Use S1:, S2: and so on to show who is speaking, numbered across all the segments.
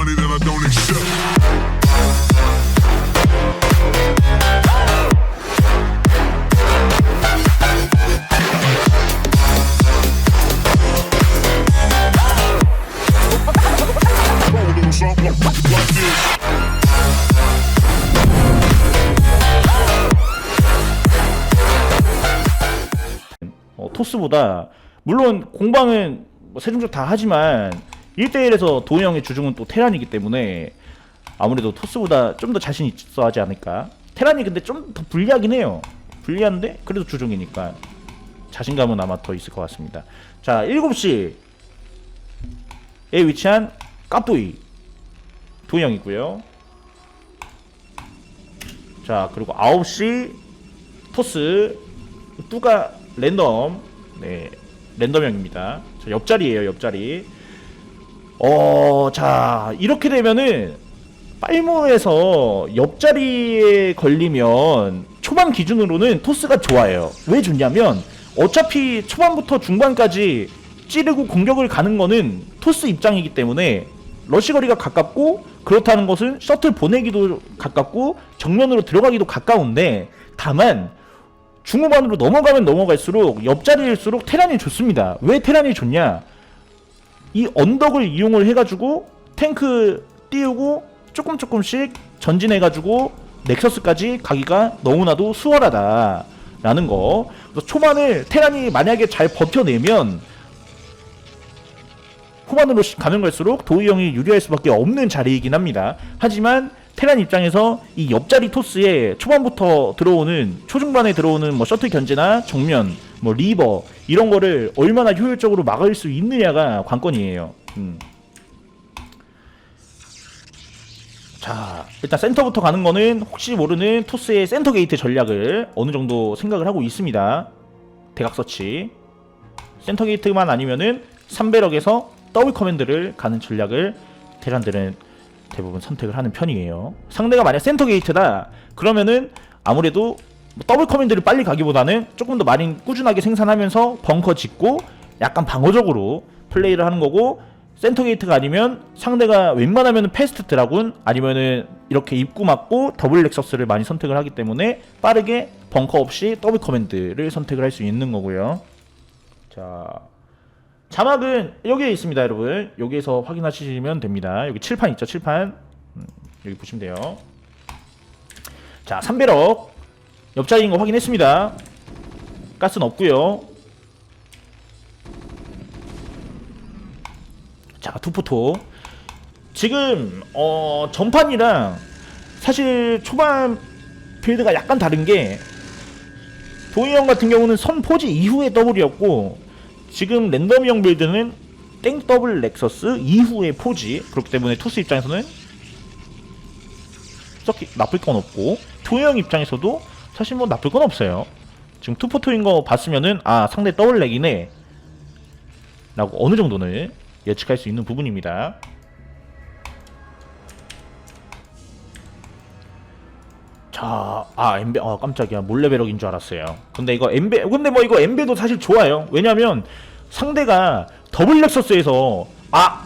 S1: money that I don't accept.
S2: 어, 토스보다 물론 공방은 뭐 세종적 다 하지만 1대1에서 도희 형의 주중은 또 테란이기 때문에 아무래도 토스보다 좀 더 자신 있어 하지 않을까. 테란이 근데 좀 더 불리하긴 해요. 불리한데 그래도 주중이니까 자신감은 아마 더 있을 것 같습니다. 자 7시에 위치한 까뿌이. 도희 형이고요. 자 그리고 9시 토스. 뚜가 랜덤. 네 랜덤형입니다. 자, 옆자리에요 옆자리 어 자 이렇게 되면은 빨무에서 옆자리에 걸리면 초반 기준으로는 토스가 좋아요 왜 좋냐면 어차피 초반부터 중반까지 찌르고 공격을 가는 거는 토스 입장이기 때문에 러시 거리가 가깝고 그렇다는 것은 셔틀 보내기도 가깝고 정면으로 들어가기도 가까운데 다만 중후반으로 넘어가면 넘어갈수록 옆자리일수록 테란이 좋습니다. 왜 테란이 좋냐? 이 언덕을 이용을 해가지고 탱크 띄우고 조금 조금씩 전진해가지고 넥서스까지 가기가 너무나도 수월하다 라는 거. 그래서 초반을 테란이 만약에 잘 버텨내면 후반으로 시- 가면 갈수록 도희 형이 유리할 수밖에 없는 자리이긴 합니다. 하지만 테란 입장에서 이 옆자리 토스에 초반부터 들어오는 초중반에 들어오는 뭐 셔틀 견제나 정면 뭐 리버 이런 거를 얼마나 효율적으로 막을 수 있느냐가 관건이에요. 음. 자 일단 센터부터 가는 거는 혹시 모르는 토스의 센터 게이트 전략을 어느 정도 생각을 하고 있습니다. 대각 서치 센터 게이트만 아니면은 3배럭에서 더블 커맨드를 가는 전략을 테란들은 대부분 선택을 하는 편이에요. 상대가 만약 센터 게이트다 그러면은 아무래도 뭐 더블 커맨드를 빨리 가기보다는 조금 더 많이 꾸준하게 생산하면서 벙커 짓고 약간 방어적으로 플레이를 하는 거고 센터 게이트가 아니면 상대가 웬만하면 패스트 드라군 아니면은 이렇게 입구 막고 더블 렉서스를 많이 선택을 하기 때문에 빠르게 벙커 없이 더블 커맨드를 선택을 할 수 있는 거고요. 자 자막은 여기에 있습니다 여러분. 여기에서 확인하시면 됩니다. 여기 칠판 있죠 칠판? 음, 여기 보시면 돼요. 자 3배럭 옆자리인 거 확인했습니다. 가스는 없고요. 자 투포토. 지금 어 전판이랑 사실 초반 빌드가 약간 다른 게 도희 형 같은 경우는 선 포지 이후에 더블이었고 지금 랜덤형 빌드는 땡 더블 렉서스 이후의 포지. 그렇기 때문에 투스 입장에서는 썩히 나쁠 건 없고 도희 형 입장에서도 사실 뭐 나쁠 건 없어요 지금 투포토인 거 봤으면은 아 상대 더블 렉이네 라고 어느 정도는 예측할 수 있는 부분입니다 자, 아 엠베, 아 깜짝이야 몰래 배럭인 줄 알았어요. 근데 이거 엠베, 근데 뭐 이거 엠베도 사실 좋아요. 왜냐면 상대가 더블 렉서스에서 아,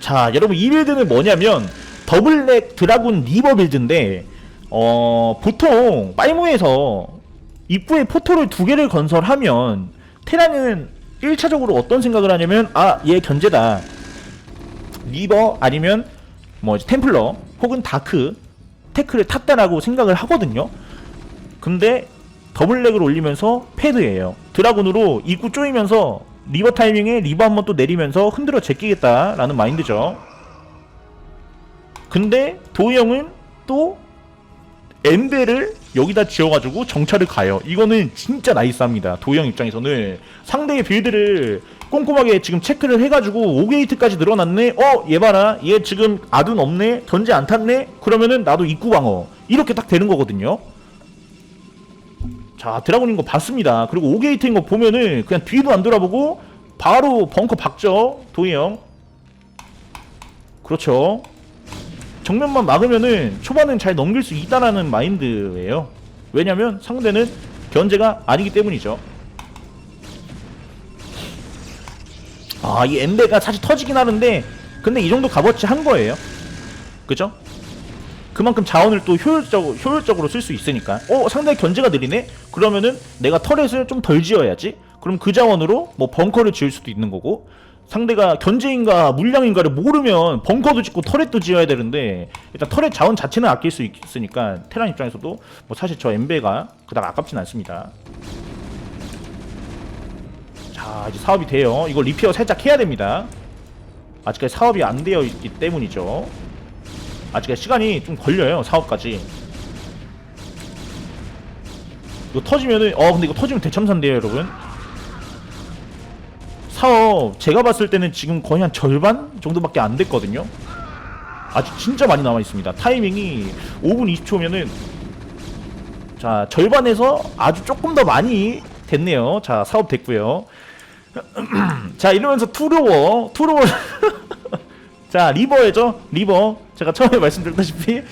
S2: 자 여러분 이 빌드는 뭐냐면 더블 렉 드라군 리버 빌드인데 어 보통 빨무에서 입구에 포토를 두 개를 건설하면 테라는 1차적으로 어떤 생각을 하냐면 아 얘 견제다 리버 아니면 뭐 템플러 혹은 다크 테크를 탔다라고 생각을 하거든요. 근데 더블렉을 올리면서 패드예요. 드라군으로 입구 쪼이면서 리버 타이밍에 리버 한번 또 내리면서 흔들어 제끼겠다라는 마인드죠. 근데 도희 형은 또 엔베를 여기다 지어가지고 정찰을 가요. 이거는 진짜 나이스합니다. 도희 형 입장에서는 상대의 빌드를 꼼꼼하게 지금 체크를 해가지고 5게이트까지 늘어났네. 어, 얘 봐라. 얘 지금 아둔 없네. 견제 안 탔네. 그러면은 나도 입구 방어. 이렇게 딱 되는 거거든요. 자, 드라군인 거 봤습니다. 그리고 5게이트인 거 보면은 그냥 뒤도 안 돌아보고 바로 벙커 박죠. 도희 형. 그렇죠. 정면만 막으면은 초반은 잘 넘길 수 있다라는 마인드예요. 왜냐면 상대는 견제가 아니기 때문이죠. 아, 이 엠베가 사실 터지긴 하는데 근데 이 정도 값어치 한 거예요. 그죠? 그만큼 자원을 또 효율적, 효율적으로 쓸 수 있으니까 어 상당히 견제가 느리네? 그러면은 내가 터렛을 좀 덜 지어야지 그럼 그 자원으로 뭐 벙커를 지을 수도 있는 거고 상대가 견제인가 물량인가를 모르면 벙커도 짓고 터렛도 지어야 되는데 일단 터렛 자원 자체는 아낄 수 있으니까 테란 입장에서도 뭐 사실 저 엠베가 그닥 아깝진 않습니다. 자 이제 사업이 돼요. 이거 리페어 살짝 해야 됩니다. 아직까지 사업이 안 되어 있기 때문이죠. 아직까지 시간이 좀 걸려요 사업까지. 이거 터지면은 어 근데 이거 터지면 대참사인데요 여러분 사업 제가 봤을 때는 지금 거의 한 절반 정도밖에 안 됐거든요. 아직 진짜 많이 남아 있습니다. 타이밍이 5분 20초면은 자 절반에서 아주 조금 더 많이 됐네요. 자 사업 됐고요. 자 이러면서 투로워 투로워. 자 리버죠? 리버. 제가 처음에 말씀드렸다시피.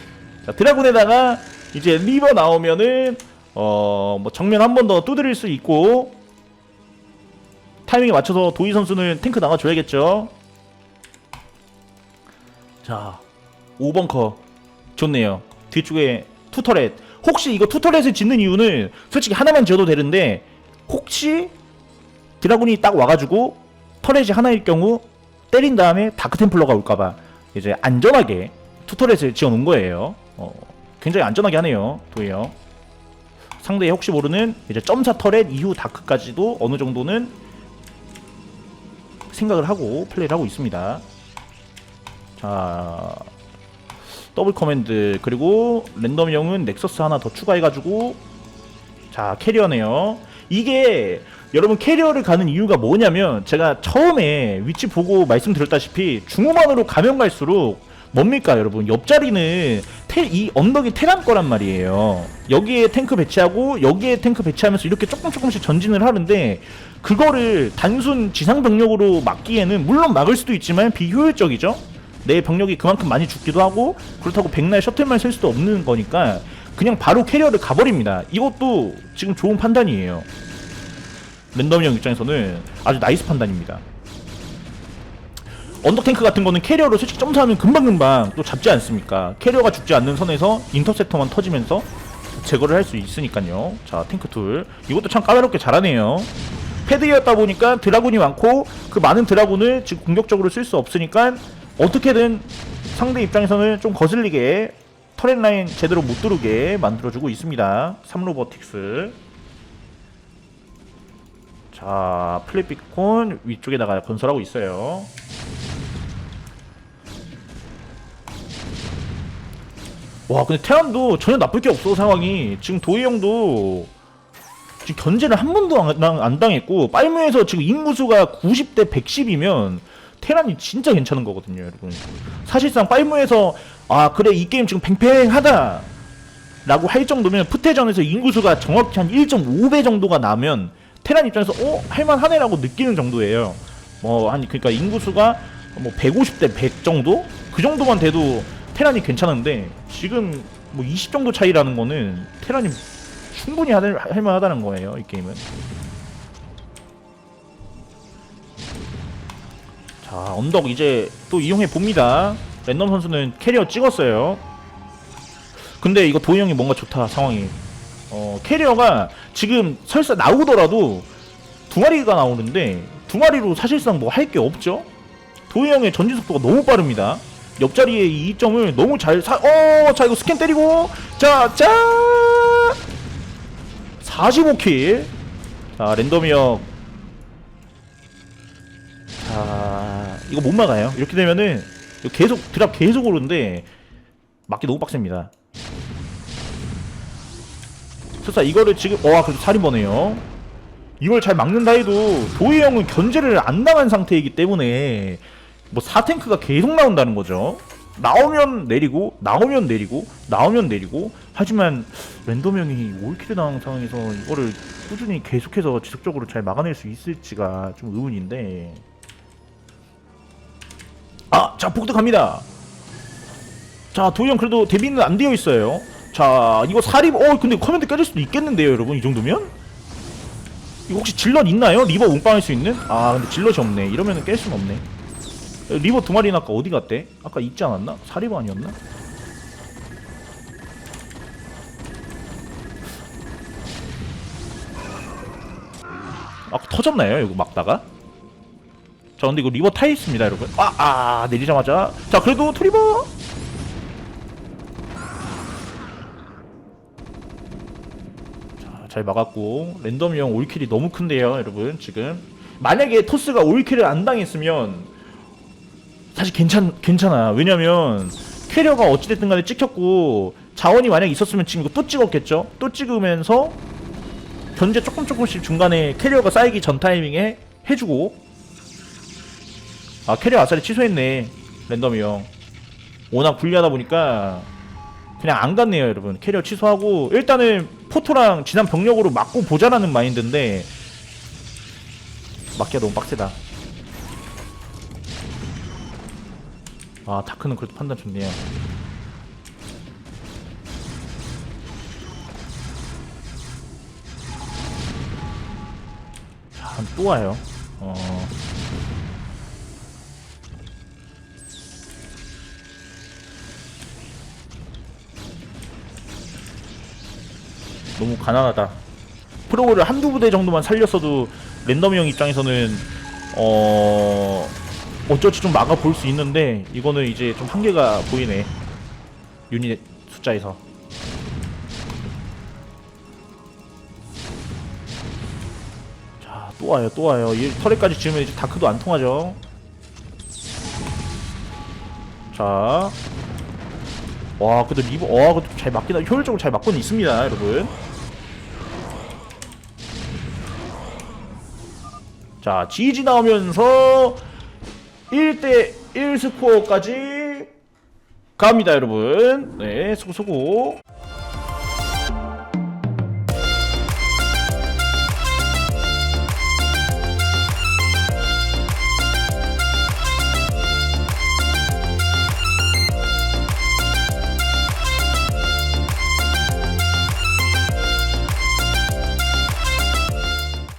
S2: 자 드라군에다가 이제 리버 나오면은 어 뭐 정면 한 번 더 두드릴 수 있고 타이밍에 맞춰서 도희 선수는 탱크 나가줘야겠죠 자 5번 커 좋네요 뒤쪽에 투터렛 혹시 이거 투터렛을 짓는 이유는 솔직히 하나만 지어도 되는데 혹시 드라군이 딱 와가지고 터렛이 하나일 경우 때린 다음에 다크템플러가 올까봐 이제 안전하게 투터렛을 지어놓은 거예요. 어, 굉장히 안전하게 하네요. 도예요. 상대의 혹시 모르는 이제 점사 터렛 이후 다크까지도 어느 정도는 생각을 하고 플레이를 하고 있습니다. 자 더블 커맨드 그리고 랜덤형은 넥서스 하나 더 추가해가지고 자 캐리어네요. 이게 여러분 캐리어를 가는 이유가 뭐냐면 제가 처음에 위치 보고 말씀드렸다시피 중후반으로 가면 갈수록 뭡니까 여러분 옆자리는 테, 이 언덕이 테란 거란 말이에요. 여기에 탱크 배치하고 여기에 탱크 배치하면서 이렇게 조금 조금씩 전진을 하는데 그거를 단순 지상 병력으로 막기에는 물론 막을 수도 있지만 비효율적이죠. 내 병력이 그만큼 많이 죽기도 하고 그렇다고 백날 셔틀만 쓸 수도 없는 거니까 그냥 바로 캐리어를 가버립니다. 이것도 지금 좋은 판단이에요. 랜덤형 입장에서는 아주 나이스 판단입니다. 언더탱크 같은 거는 캐리어로 솔직히 점사하면 금방금방 또 잡지 않습니까? 캐리어가 죽지 않는 선에서 인터셉터만 터지면서 제거를 할 수 있으니까요. 자, 탱크 툴. 이것도 참 까다롭게 잘하네요. 패드였다 보니까 드라군이 많고 그 많은 드라군을 지금 공격적으로 쓸 수 없으니까 어떻게든 상대 입장에서는 좀 거슬리게 터렛 라인 제대로 못 들어오게 만들어주고 있습니다. 3로버틱스. 자, 플립비콘 위쪽에다가 건설하고 있어요. 와, 근데 테란도 전혀 나쁠 게 없어 상황이. 지금 도희 형도 지금 견제를 한 번도 안, 당- 안 당했고 빨무에서 지금 인구수가 90대 110이면 테란이 진짜 괜찮은 거거든요, 여러분. 사실상 빨무에서 아 그래 이 게임 지금 팽팽하다 라고 할 정도면 푸테전에서 인구수가 정확히 한 1.5배 정도가 나면 테란 입장에서 어 할만하네 라고 느끼는 정도예요. 뭐 아니 그러니까 인구수가 뭐 150대 100 정도 그 정도만 돼도 테란이 괜찮은데 지금 뭐 20 정도 차이라는 거는 테란이 충분히 할, 할 만하다는 거예요 이 게임은. 자 언덕 이제 또 이용해 봅니다. 랜덤 선수는 캐리어 찍었어요. 근데 이거 도희 형이 뭔가 좋다 상황이. 어 캐리어가 지금 설사 나오더라도 두 마리가 나오는데 두 마리로 사실상 뭐 할 게 없죠. 도희 형의 전진 속도가 너무 빠릅니다. 옆자리에 이 이점을 너무 잘 사. 어, 자 이거 스캔 때리고 자, 자. 45킬. 자 랜덤이 형. 자 이거 못 막아요. 이렇게 되면은 계속 드랍 계속 오르는데 막기 너무 빡셉니다. 설사 이거를 지금 와 그래도 살인번네요 이걸 잘 막는다 해도 도희 형은 견제를 안 당한 상태이기 때문에 뭐 4탱크가 계속 나온다는 거죠. 나오면 내리고 나오면 내리고 나오면 내리고. 하지만 랜덤 형이 5킬을 당한 상황에서 이거를 꾸준히 계속해서 지속적으로 잘 막아낼 수 있을지가 좀 의문인데. 아자 복도 갑니다. 자 도희 형 그래도 데뷔는 안 되어 있어요. 자 이거 사립 어 근데 커맨드 깨질 수도 있겠는데요 여러분 이 정도면? 이거 혹시 질럿 있나요? 리버 운빵할 수 있는? 아 근데 질럿이 없네. 이러면은 깰 수는 없네 리버 두 마리는 아까 어디 갔대? 아까 있지 않았나? 사리버 아니었나? 아까 터졌나요? 이거 막다가? 자 근데 이거 리버 타 있습니다 여러분 아, 아 내리자마자 자 그래도 트리버 자, 잘 막았고 랜덤형 올킬이 너무 큰데요 여러분 지금 만약에 토스가 올킬을 안 당했으면 사실 괜찮 괜찮아 왜냐면 캐리어가 어찌됐든 간에 찍혔고 자원이 만약 있었으면 지금 이거 또 찍었겠죠? 또 찍으면서 견제 조금 조금씩 중간에 캐리어가 쌓이기 전 타이밍에 해주고. 아 캐리어 아싸리 취소했네 랜덤이 형. 워낙 불리하다 보니까 그냥 안 갔네요 여러분. 캐리어 취소하고 일단은 포토랑 지난 병력으로 맞고 보자라는 마인드인데 맞기가 너무 빡세다 아 다크는 그래도 판단 좋네요. 자, 또 와요. 어... 너무 가난하다. 프로그를 한두 부대 정도만 살렸어도 랜덤 형 입장에서는 어 어쩔지 좀 막아 볼 수 있는데 이거는 이제 좀 한계가 보이네. 유닛 숫자에서. 자, 또 와요, 또 와요. 이 터렛까지 지으면 이제 다크도 안 통하죠. 자, 와, 그래도 리버, 와, 그래도 잘 맞긴, 하- 효율적으로 잘 맞고는 있습니다, 여러분. 자, GG 나오면서 1대 1 스코어까지 갑니다, 여러분. 네, 수고, 수고.